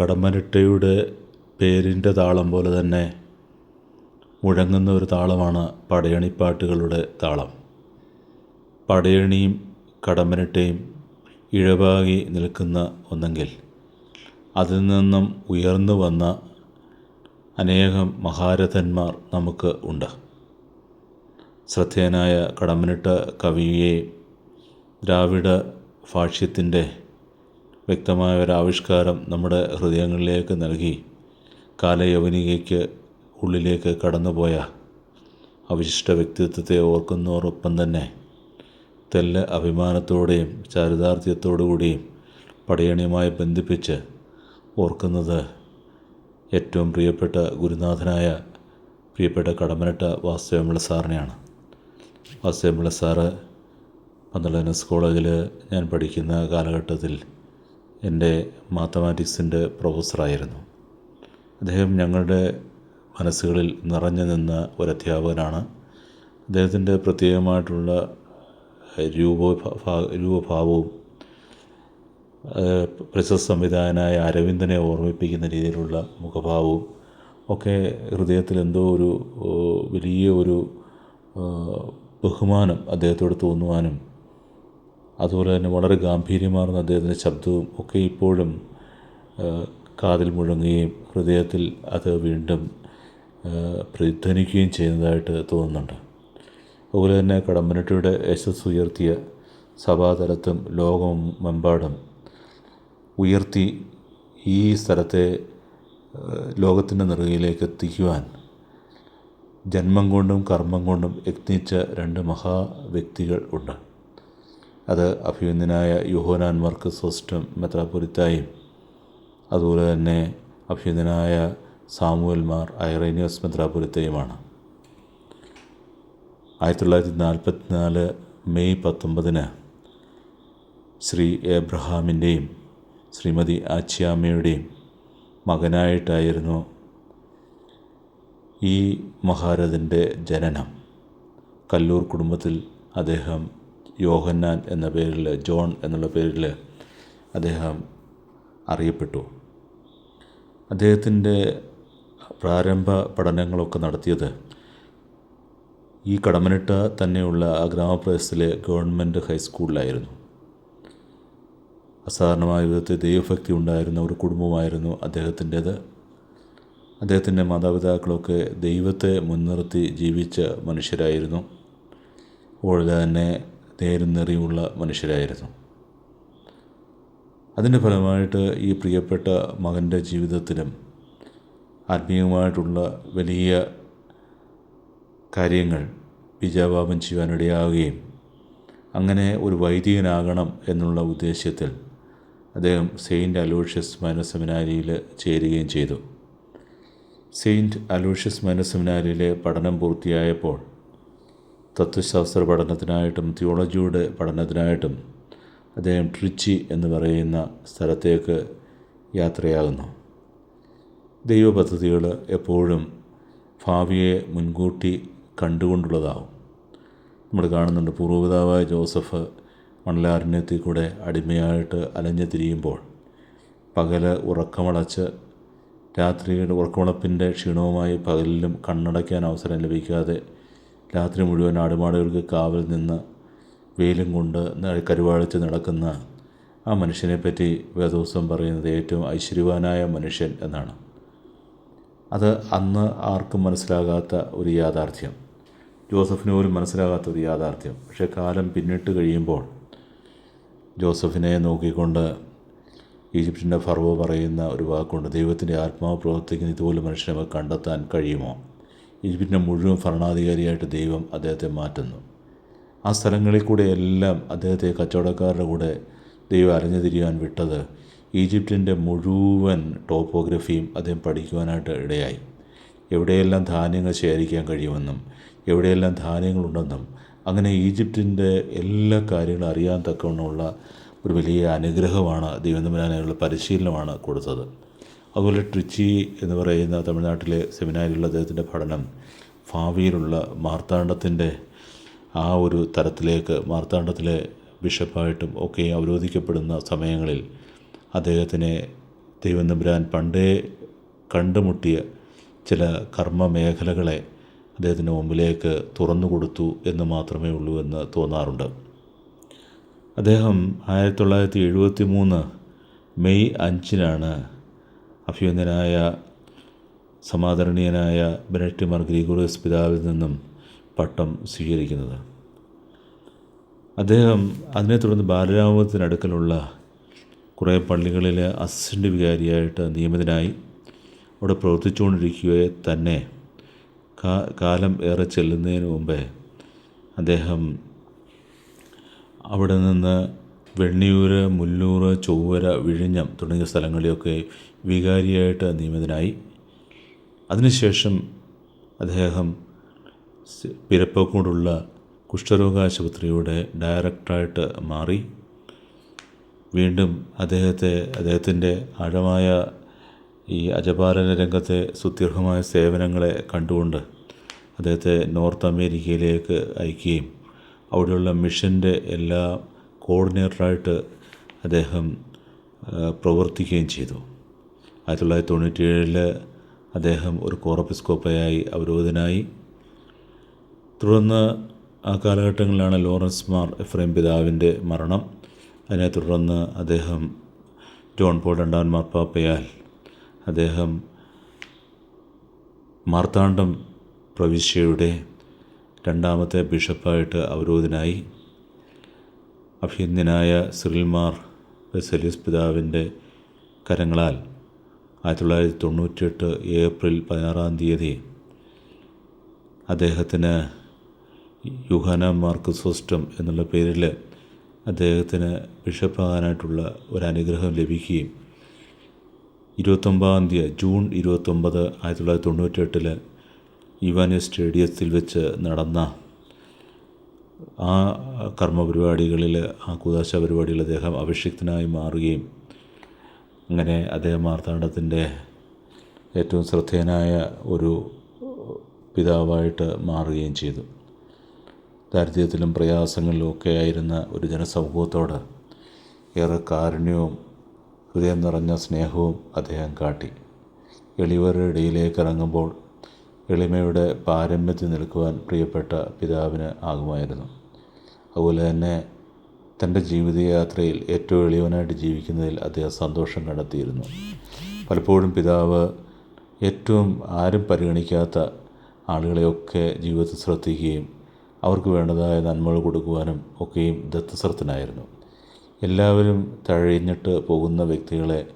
കടമ്മനിട്ടയുടെ പേരിന്റെ താളം പോലെ തന്നെ മുഴങ്ങുന്ന ഒരു താളമാണ് പടയണിപ്പാട്ടുകളുടെ താളം. പടയണിയും കടമ്പനിട്ടയും ഇഴവാകി നിൽക്കുന്ന ഒന്നെങ്കിൽ അതിൽ നിന്നും ഉയർന്നു വന്ന അനേകം മഹാരഥന്മാർ നമുക്ക് ഉണ്ട്. ശ്രദ്ധേയനായ കടമ്പനിട്ട കവിയെ ദ്രാവിഡ ഭാഷ്യത്തിന്റെ വ്യക്തമായ ഒരാവിഷ്കാരം നമ്മുടെ ഹൃദയങ്ങളിലേക്ക് നൽകി കാലയവനികയ്ക്ക് ഉള്ളിലേക്ക് കടന്നുപോയ അവിശിഷ്ട വ്യക്തിത്വത്തെ ഓർക്കുന്നവരൊപ്പം തന്നെ തെല്ല അഭിമാനത്തോടെയും ചാരിതാർത്ഥ്യത്തോടുകൂടിയും പടയണിയുമായി ബന്ധിപ്പിച്ച് ഓർക്കുന്നത് ഏറ്റവും പ്രിയപ്പെട്ട ഗുരുനാഥനായ പ്രിയപ്പെട്ട കടമനട്ട വാസുദേവമിള സാറിനെയാണ്. വാസുദേവമിള സാറ് പന്തളം കോളേജിൽ ഞാൻ പഠിക്കുന്ന കാലഘട്ടത്തിൽ എന്റെ മാത്തമാറ്റിക്സിന്റെ പ്രൊഫസറായിരുന്നു. അദ്ദേഹം ഞങ്ങളുടെ മനസ്സുകളിൽ നിറഞ്ഞു നിന്ന ഒരു അധ്യാപകനാണ് അദ്ദേഹത്തിന്റെ പ്രത്യേകമായിട്ടുള്ള രൂപ രൂപഭാവവും പ്രശസ്ത സംവിധായകനായ അരവിന്ദനെ ഓർമ്മിപ്പിക്കുന്ന രീതിയിലുള്ള മുഖഭാവവും ഒക്കെ ഹൃദയത്തിൽ എന്തോ ഒരു വലിയ ഒരു ബഹുമാനം അദ്ദേഹത്തോട് തോന്നുവാനും അതുപോലെ തന്നെ വളരെ ഗാംഭീര്യമാർന്ന അദ്ദേഹത്തിന്റെ ശബ്ദവും ഒക്കെ ഇപ്പോഴും കാതിൽ മുഴങ്ങുകയും ഹൃദയത്തിൽ അത് വീണ്ടും പ്രതിധ്വനിക്കുകയും ചെയ്യുന്നതായിട്ട് തോന്നുന്നുണ്ട്. അതുപോലെ തന്നെ കടമ്പനട്ടിയുടെ യശസ് ഉയർത്തിയ സഭാതലത്തും ലോകമെമ്പാടും ഉയർത്തി ഈ സ്ഥലത്തെ ലോകത്തിന്റെ നെറുകയിലേക്ക് എത്തിക്കുവാൻ ജന്മം കൊണ്ടും കർമ്മം കൊണ്ടും യത്നിച്ച രണ്ട് മഹാ വ്യക്തികൾ ഉണ്ട്. അത് അഭിനന്ദനായ യുഹോനാൻ മർക്ക് സോസ്റ്റം മെത്രാപൊരിത്തായും അതുപോലെ തന്നെ അഭ്യുതനായ സാമുവൽമാർ ഐറേനിയസ് മെത്രാപൊരിത്തയുമാണ് ആയിരത്തി തൊള്ളായിരത്തി നാൽപ്പത്തിനാല് മെയ് പത്തൊമ്പതിന് ശ്രീ ഏബ്രഹാമിന്റെയും ശ്രീമതി ആച്ചിയാമ്മയുടെയും മകനായിട്ടായിരുന്നു ഈ മഹാരഥന്റെ ജനനം. കല്ലൂർ കുടുംബത്തിൽ അദ്ദേഹം യോഹന്നാൻ എന്ന പേരിൽ ജോൺ എന്നുള്ള പേരിൽ അദ്ദേഹം അറിയപ്പെട്ടു. അദ്ദേഹത്തിന്റെ പ്രാരംഭ പഠനങ്ങളൊക്കെ നടത്തിയത് ഈ കടമനിട്ട തന്നെയുള്ള ആ ഗ്രാമപ്രദേശത്തിലെ ഗവൺമെന്റ് ഹൈസ്കൂളിലായിരുന്നു. അസാധാരണമായ വിധത്തിൽ ദൈവഭക്തി ഉണ്ടായിരുന്ന ഒരു കുടുംബമായിരുന്നു അദ്ദേഹത്തിന്റേത്. അദ്ദേഹത്തിന്റെ മാതാപിതാക്കളൊക്കെ ദൈവത്തെ മുൻനിർത്തി ജീവിച്ച മനുഷ്യരായിരുന്നു. അതുപോലെ തന്നെ നേരും നിറയുമുള്ള മനുഷ്യരായിരുന്നു. അതിന്റെ ഫലമായിട്ട് ഈ പ്രിയപ്പെട്ട മകന്റെ ജീവിതത്തിലും ആത്മീയമായിട്ടുള്ള വലിയ കാര്യങ്ങൾ വിജയപാപം ചെയ്യാനിടയാവുകയും അങ്ങനെ ഒരു വൈദികനാകണം എന്നുള്ള ഉദ്ദേശ്യത്തിൽ അദ്ദേഹം സെയിന്റ് അലോഷ്യസ് മൈനർ സെമിനാരിയിൽ ചേരുകയും ചെയ്തു. സെയിന്റ് അലോഷ്യസ് മൈനർ സെമിനാരിയിലെ പഠനം പൂർത്തിയായപ്പോൾ തത്വശാസ്ത്ര പഠനത്തിനായിട്ടും തിയോളജിയുടെ പഠനത്തിനായിട്ടും അദ്ദേഹം ട്രിച്ചി എന്ന് പറയുന്ന സ്ഥലത്തേക്ക് യാത്രയാകുന്നു. ദൈവപദ്ധതികൾ എപ്പോഴും ഭാവിയെ മുൻകൂട്ടി കണ്ടുകൊണ്ടുള്ളതാവും. നമ്മൾ കാണുന്നുണ്ട് പൂർവപിതാവായ ജോസഫ് മണലാരണ്യത്തിൽ കൂടെ അടിമയായിട്ട് അലഞ്ഞു തിരിയുമ്പോൾ പകൽ ഉറക്കമളച്ച് രാത്രിയുടെ ഉറക്കമുളപ്പിന്റെ ക്ഷീണവുമായി പകലിലും കണ്ണടയ്ക്കാൻ അവസരം ലഭിക്കാതെ രാത്രി മുഴുവൻ ആടുമാടുകൾക്ക് കാവൽ നിന്ന് വെയിലും കൊണ്ട് കരുവാളിച്ച് നടക്കുന്ന ആ മനുഷ്യനെപ്പറ്റി വേദോസം പറയുന്നത് ഏറ്റവും ഐശ്വര്യവാനായ മനുഷ്യൻ എന്നാണ്. അത് അന്ന് ആർക്കും മനസ്സിലാകാത്ത ഒരു യാഥാർത്ഥ്യം. ജോസഫിന് പോലും മനസ്സിലാകാത്ത ഒരു യാഥാർത്ഥ്യം. പക്ഷേ കാലം പിന്നിട്ട് കഴിയുമ്പോൾ ജോസഫിനെ നോക്കിക്കൊണ്ട് ഈജിപ്തിന്റെ ഫറവോ പറയുന്ന ഒരു വാക്കുണ്ട് ദൈവത്തിന്റെ ആത്മാവ് പ്രവർത്തിക്കുന്ന ഇതുപോലെ മനുഷ്യനെ കണ്ടെത്താൻ കഴിയുമോ? ഈജിപ്തിന്റെ മുഴുവൻ ഭരണാധികാരിയായിട്ട് ദൈവം അദ്ദേഹത്തെ മാറ്റുന്നു. ആ സ്ഥലങ്ങളിൽ കൂടെ എല്ലാം അദ്ദേഹത്തെ കച്ചവടക്കാരുടെ കൂടെ ദൈവം അറിഞ്ഞു തിരിയാൻ വിട്ടത് ഈജിപ്തിന്റെ മുഴുവൻ ടോപ്പോഗ്രഫിയും അദ്ദേഹം പഠിക്കുവാനായിട്ട് ഇടയായി. എവിടെയെല്ലാം ധാന്യങ്ങൾ ശേഖരിക്കാൻ കഴിയുമെന്നും എവിടെയെല്ലാം ധാന്യങ്ങളുണ്ടെന്നും അങ്ങനെ ഈജിപ്തിന്റെ എല്ലാ കാര്യങ്ങളും അറിയാൻ തക്കവണ്ണമുള്ള ഒരു വലിയ അനുഗ്രഹമാണ് ദൈവം ദൈവനമ്പരാനുള്ള പരിശീലനമാണ് കൊടുത്തത്. അതുപോലെ ട്രിച്ചി എന്ന് പറയുന്ന തമിഴ്നാട്ടിലെ സെമിനാരിലുള്ള അദ്ദേഹത്തിന്റെ പഠനം ഭാവിയിലുള്ള മാർത്താണ്ഡത്തിന്റെ ആ ഒരു തരത്തിലേക്ക് മാർത്താണ്ഡത്തിലെ ബിഷപ്പായിട്ടും ഒക്കെ അവരോധിക്കപ്പെടുന്ന സമയങ്ങളിൽ അദ്ദേഹത്തിനെ ദൈവം പണ്ടേ കണ്ടുമുട്ടിയ ചില കർമ്മ മേഖലകളെ അദ്ദേഹത്തിന്റെ മുമ്പിലേക്ക് തുറന്നു കൊടുത്തു എന്ന് മാത്രമേ ഉള്ളൂ എന്ന് തോന്നാറുണ്ട്. അദ്ദേഹം ആയിരത്തി തൊള്ളായിരത്തി എഴുപത്തി മൂന്ന് മെയ് അഞ്ചിനാണ് അഭ്യുന്നനായ സമാദരണീയനായ ബെനറ്റ് ഗ്രീഗോറിയസ് ഗ്രിഗോറിയസ് പിതാവിൽ നിന്നും പട്ടം സ്വീകരിക്കുന്നത്. അദ്ദേഹം അതിനെ തുടർന്ന് ബാലരാമത്തിനടുക്കലുള്ള കുറേ പള്ളികളിൽ അസിസ്റ്റന്റ് വികാരിയായിട്ട് നിയമിതനായി അവിടെ പ്രവർത്തിച്ചുകൊണ്ടിരിക്കുകയെ തന്നെ കാലം ഏറെ ചെല്ലുന്നതിന് മുമ്പേ അദ്ദേഹം അവിടെ നിന്ന് വെണ്ണിയൂർ മുല്ലൂർ ചൊവ്വര വിഴിഞ്ഞം തുടങ്ങിയ സ്ഥലങ്ങളിലൊക്കെ വികാരിയായിട്ട് നിയമിതനായി. അതിനുശേഷം അദ്ദേഹം പിരപ്പക്കോടുള്ള കുഷ്ഠരോഗ ആശുപത്രിയുടെ ഡയറക്ടറായിട്ട് മാറി. വീണ്ടും അദ്ദേഹത്തെ അദ്ദേഹത്തിന്റെ ആഴമായ ഈ അജപാലന രംഗത്തെ സുദീർഘമായ സേവനങ്ങളെ കണ്ടുകൊണ്ട് അദ്ദേഹത്തെ നോർത്ത് അമേരിക്കയിലേക്ക് അയക്കുകയും അവിടെയുള്ള മിഷന്റെ എല്ലാ കോർഡിനേറ്ററായിട്ട് അദ്ദേഹം പ്രവർത്തിക്കുകയും ചെയ്തു. ആയിരത്തി തൊള്ളായിരത്തി തൊണ്ണൂറ്റി ഏഴിൽ അദ്ദേഹം ഒരു കോറപ്പിസ്കോപ്പയായി അവരോധനായി. തുടർന്ന് ആ കാലഘട്ടങ്ങളിലാണ് ലോറൻസ് മാർ എഫ്രൈം പിതാവിന്റെ മരണം. അതിനെ തുടർന്ന് അദ്ദേഹം ജോൺ പോൾ രണ്ടാം മാർപ്പാപ്പയാൽ അദ്ദേഹം മാർത്താണ്ഡം പ്രവിശ്യയുടെ രണ്ടാമത്തെ ബിഷപ്പായിട്ട് അവരോധനായി. അഭിനന്ദനായ സിറിൽമാർ ബെസലിയസ് പിതാവിന്റെ കരങ്ങളാൽ ആയിരത്തി തൊള്ളായിരത്തി തൊണ്ണൂറ്റിയെട്ട് ഏപ്രിൽ പതിനാറാം തീയതി അദ്ദേഹത്തിന് യുഹാന മാർക്കസോസ്റ്റം എന്നുള്ള പേരിൽ അദ്ദേഹത്തിന് ബിഷപ്പാകാനായിട്ടുള്ള ഒരു അനുഗ്രഹം ലഭിക്കുകയും ഇരുപത്തൊമ്പതാം തീയതി ജൂൺ ഇരുപത്തൊമ്പത് ആയിരത്തി തൊള്ളായിരത്തി തൊണ്ണൂറ്റെട്ടിൽ ഇവാനി സ്റ്റേഡിയത്തിൽ വെച്ച് നടന്ന ആ കർമ്മ പരിപാടികളിൽ ആ കുദാശ പരിപാടിയിൽ അദ്ദേഹം അഭിഷിക്തനായി മാറുകയും അങ്ങനെ അദ്ദേഹം മാർത്താണ്ഡത്തിന്റെ ഏറ്റവും ശ്രദ്ധേയനായ ഒരു പിതാവായിട്ട് മാറുകയും ചെയ്തു. ദാരിദ്ര്യത്തിലും പ്രയാസങ്ങളിലും ഒക്കെ ആയിരുന്ന ഒരു ജനസമൂഹത്തോട് ഏറെ കാരുണ്യവും ഹൃദയം നിറഞ്ഞ സ്നേഹവും അദ്ദേഹം കാട്ടി. എളിയവരുടെ ഇടയിലേക്ക് ഇറങ്ങുമ്പോൾ എളിമയുടെ പാരമ്യത്തിൽ നിൽക്കുവാൻ പ്രിയപ്പെട്ട പിതാവിന് ആകുമായിരുന്നു. അതുപോലെ തന്നെ തന്റെ ജീവിതയാത്രയിൽ ഏറ്റവും എളിയവനായിട്ട് ജീവിക്കുന്നതിൽ അദ്ദേഹം സന്തോഷം കണ്ടെത്തിയിരുന്നു. പലപ്പോഴും പിതാവ് ഏറ്റവും ആരും പരിഗണിക്കാത്ത ആളുകളെയൊക്കെ ജീവിതത്തിൽ ശ്രദ്ധിക്കുകയും അവർക്ക് വേണ്ടതായ നന്മകൾ കൊടുക്കുവാനും ഒക്കെയും ദത്തശ്രദ്ധനായിരുന്നു. എല്ലാവരും തഴഞ്ഞിട്ട് പോകുന്ന വ്യക്തികളെ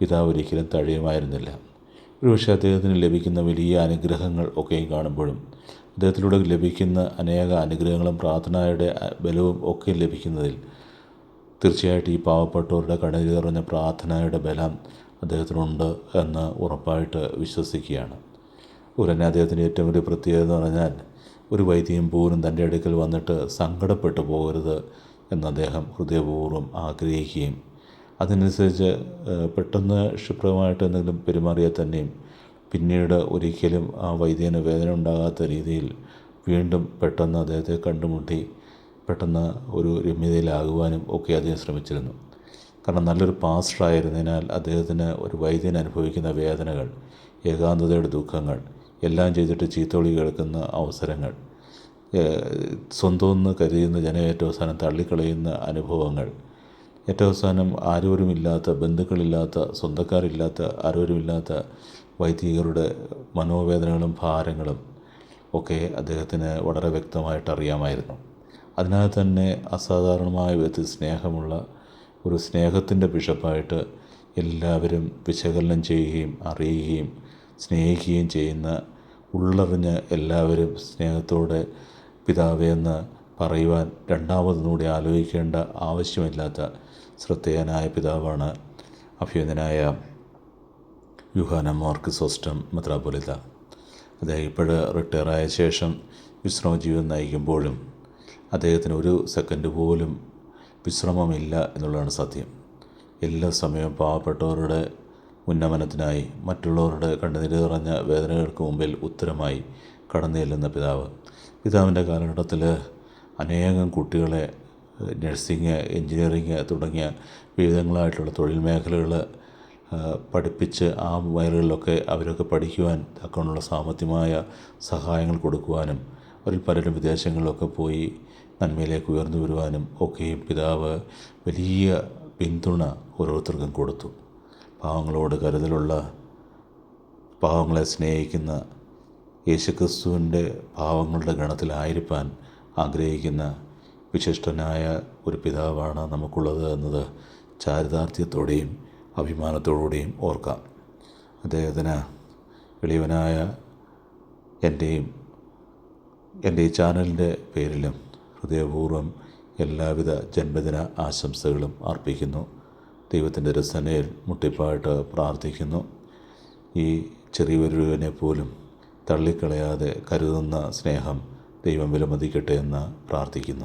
പിതാവ് ഒരിക്കലും തഴയുമായിരുന്നില്ല. ഒരുപക്ഷെ അദ്ദേഹത്തിന് ലഭിക്കുന്ന വലിയ അനുഗ്രഹങ്ങൾ ഒക്കെയും കാണുമ്പോഴും അദ്ദേഹത്തിലൂടെ ലഭിക്കുന്ന അനേക അനുഗ്രഹങ്ങളും പ്രാർത്ഥനയുടെ ബലവും ഒക്കെ ലഭിക്കുന്നതിൽ തീർച്ചയായിട്ടും ഈ പാവപ്പെട്ടവരുടെ കടലിൽ നിറഞ്ഞ പ്രാർത്ഥനയുടെ ബലം അദ്ദേഹത്തിനുണ്ട് എന്ന് ഉറപ്പായിട്ട് വിശ്വസിക്കുകയാണ്. ഉടനെ അദ്ദേഹത്തിന്റെ ഏറ്റവും വലിയ പ്രത്യേകത എന്ന് പറഞ്ഞാൽ ഒരു വൈദ്യം പോലും തന്റെ അടുക്കൽ വന്നിട്ട് സങ്കടപ്പെട്ടു പോകരുത് എന്ന് അദ്ദേഹം ഹൃദയപൂർവം ആഗ്രഹിക്കുകയും അതനുസരിച്ച് പെട്ടെന്ന് ക്ഷിപ്രമായിട്ട് എന്തെങ്കിലും പെരുമാറിയാൽ തന്നെയും പിന്നീട് ഒരിക്കലും ആ വൈദ്യന് വേദന ഉണ്ടാകാത്ത രീതിയിൽ വീണ്ടും പെട്ടെന്ന് അദ്ദേഹത്തെ കണ്ടുമുട്ടി പെട്ടെന്ന് ഒരു രമ്യതയിലാകുവാനും ഒക്കെ അദ്ദേഹം ശ്രമിച്ചിരുന്നു. കാരണം നല്ലൊരു പാസ്റ്റർ ആയിരുന്നതിനാൽ അദ്ദേഹത്തിന് ഒരു വൈദ്യൻ അനുഭവിക്കുന്ന വേദനകൾ ഏകാന്തതയുടെ ദുഃഖങ്ങൾ എല്ലാം ചെയ്തിട്ട് ചീത്തോളി കേൾക്കുന്ന അവസരങ്ങൾ സ്വന്തമെന്ന് കരുതുന്ന ജനം ഏറ്റവും അവസാനം തള്ളിക്കളയുന്ന അനുഭവങ്ങൾ ഏറ്റവും അവസാനം ആരോരുമില്ലാത്ത ബന്ധുക്കളില്ലാത്ത സ്വന്തക്കാരില്ലാത്ത ആരോരുമില്ലാത്ത വൈദികരുടെ മനോവേദനകളും ഭാരങ്ങളും ഒക്കെ അദ്ദേഹത്തിന് വളരെ വ്യക്തമായിട്ട് അറിയാമായിരുന്നു അതിനാൽ തന്നെ അസാധാരണമായ വിധത്തിൽ സ്നേഹമുള്ള ഒരു സ്നേഹത്തിന്റെ ബിഷപ്പായിട്ട് എല്ലാവരും വിശകലനം ചെയ്യുകയും അറിയുകയും സ്നേഹിക്കുകയും ചെയ്യുന്ന ഉള്ളറിഞ്ഞ് എല്ലാവരും സ്നേഹത്തോടെ പിതാവേ എന്ന് പറയുവാൻ രണ്ടാമതൊന്നുകൂടി ആലോചിക്കേണ്ട ആവശ്യമില്ലാത്ത ശ്രദ്ധേയനായ പിതാവാണ് അഭ്യുന്നനായ യുഹാന മോർക്കിസോസ്റ്റം മെത്രാപൊലിത്ത അദ്ദേഹം ഇപ്പോൾ റിട്ടയറായ ശേഷം വിശ്രമജീവിതം നയിക്കുമ്പോഴും അദ്ദേഹത്തിന് ഒരു സെക്കൻഡ് പോലും വിശ്രമമില്ല എന്നുള്ളതാണ് സത്യം. എല്ലാ സമയവും പാവപ്പെട്ടവരുടെ ഉന്നമനത്തിനായി മറ്റുള്ളവരുടെ കണ്ണുനീര് നിറഞ്ഞ വേദനകൾക്ക് മുമ്പിൽ ഉത്തരമായി കടന്നു ചെല്ലുന്ന പിതാവ്. പിതാവിന്റെ കാലഘട്ടത്തിൽ അനേകം കുട്ടികളെ നഴ്സിങ് എൻജിനീയറിങ് തുടങ്ങിയ വിവിധങ്ങളായിട്ടുള്ള തൊഴിൽ മേഖലകൾ പഠിപ്പിച്ച് ആ മേഖലകളിലൊക്കെ അവരൊക്കെ പഠിക്കുവാൻ തക്കവണ്ണമുള്ള സാമ്പത്തികമായ സഹായങ്ങൾ കൊടുക്കുവാനും അവരിൽ പലരും വിദേശങ്ങളിലൊക്കെ പോയി നന്മയിലേക്ക് ഉയർന്നു വരുവാനും ഒക്കെയും പിതാവ് വലിയ പിന്തുണ ഓരോരുത്തർക്കും കൊടുത്തു. പാവങ്ങളോട് കരുതലുള്ള പാവങ്ങളെ സ്നേഹിക്കുന്ന യേശുക്രിസ്തുവിന്റെ പാവങ്ങളുടെ ഗണത്തിലായിരിക്കാൻ ആഗ്രഹിക്കുന്ന വിശിഷ്ടനായ ഒരു പിതാവാണ് നമുക്കുള്ളത് എന്നത് ചാരിതാർത്ഥ്യത്തോടെയും അഭിമാനത്തോടുകൂടിയും ഓർക്കാം. അദ്ദേഹത്തിന് എളിയവനായ എന്റെയും എന്റെ ഈ ചാനലിന്റെ പേരിലും ഹൃദയപൂർവം എല്ലാവിധ ജന്മദിന ആശംസകളും അർപ്പിക്കുന്നു. ദൈവത്തിന്റെ രസനയിൽ മുട്ടിപ്പായിട്ട് പ്രാർത്ഥിക്കുന്നു. ഈ ചെറിയൊരുവനെ പോലും തള്ളിക്കളയാതെ കരുതുന്ന സ്നേഹം ദൈവം വിലമതിക്കട്ടെ എന്ന് പ്രാർത്ഥിക്കുന്നു.